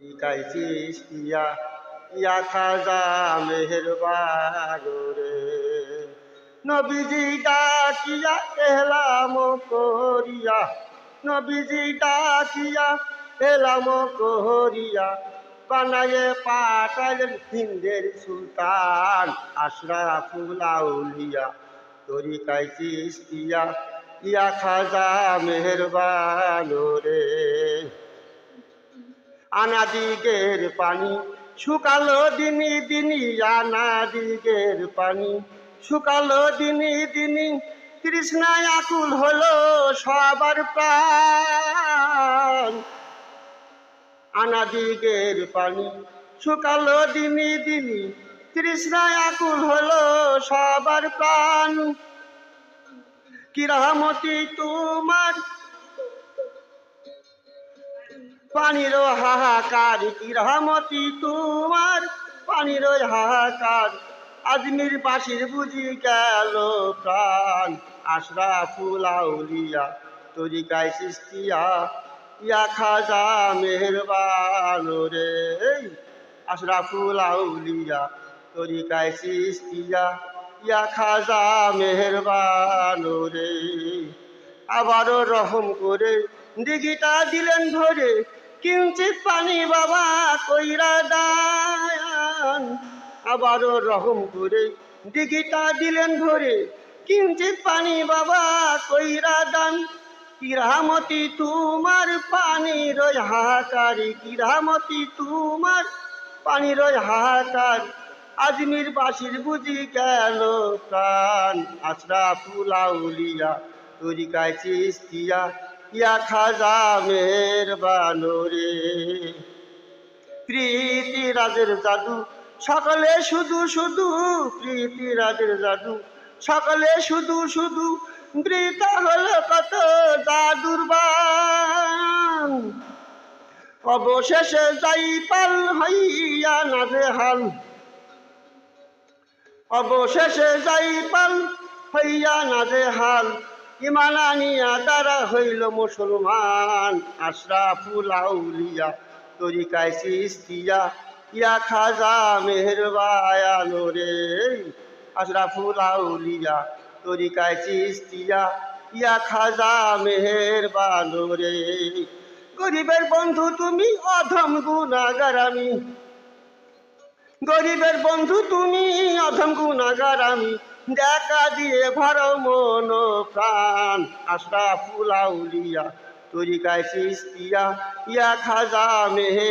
শিখাইছিস ইয়া ইয়া খাজা মেহেরবান রে। নবীজি ডাকিয়া এলাম করিয়া, নবীজি ডাকিয়া এলাম করিয়া, বানায়ে পাঠালেন হিন্দের সুলতান আশরাফুল আউলিয়া। তরিকাইছিস ইয়া ইয়া খাজা মেহেরবান রে। আনাদিগের পানি। শুকালো দিনী দিনী আনাদিগের পানি। শুকালো দিনী দিনী তৃষ্ণায় আকুল হলো সবার প্রাণ। আনাদিগের পানি। শুকালো দিনী দিনী তৃষ্ণায় আকুল হলো সবার প্রাণ। কিরামতি তোমার পানির হাহাকার কিরামতি তোমার? পানির হাহাকার আজমির বাসির বুঝি গেল প্রাণ। আশরাফুল আউলিয়া, তরিকায় সৃষ্টিয়া ইয়া খাজা মেহরবান রে। আশরা আশরাফুল আউলিয়া, তরিকায় সৃষ্টিয়া ইয়া খাজা মেহরবান রে। আবারও রহম করে দিঘিটা দিলেন ভরে কিঞ্চিত পানি বাবা কইরা দায়ান। আবারও রহম করে দিঘিটা দিলেন ভরে কিঞ্চিত পানি বাবা কইরা দান। কিরামতি তোমার পানির হাহাকারি, কিরামতি তোমার পানির হাহাকার। আজমির বাসির বুঝি গেল প্রাণ? আশরাফুল আউলিয়া তরিকায় চিস্তিয়া ইয়া খাজা মের বানরে প্রীতি রাজের জাদু, সকলে শুধু শুধু প্রীতি রাজের জাদু, সকলে শুধু শুধু বৃতা হলো কত জাদুর অবশেষে যাই পাল হইয়া নাজে হাল। অবশেষে যাই পাল হইয়া নাজে হাল। ইমানানিয়া তারা হইল মুসলমান, আশরাফুল আউলিয়া, তরিকায় সিস্তিয়া, ইয়া খাজা মেহরবায়ানো রে আশরাফুল আউলিয়া, তরিকায় সিস্তিয়া, ইয়া খাজা মেহেরবানো রে গরিবের বন্ধু তুমি অধম গুণাগার আমি। গরিবের বন্ধু তুমি অধম গুণাগার আমি দেখা দিয়ে ভর মন প্রাণ আশরাফুল আউলিয়া তরিকায় সিস্তিয়া ইয়া খাজা মেহে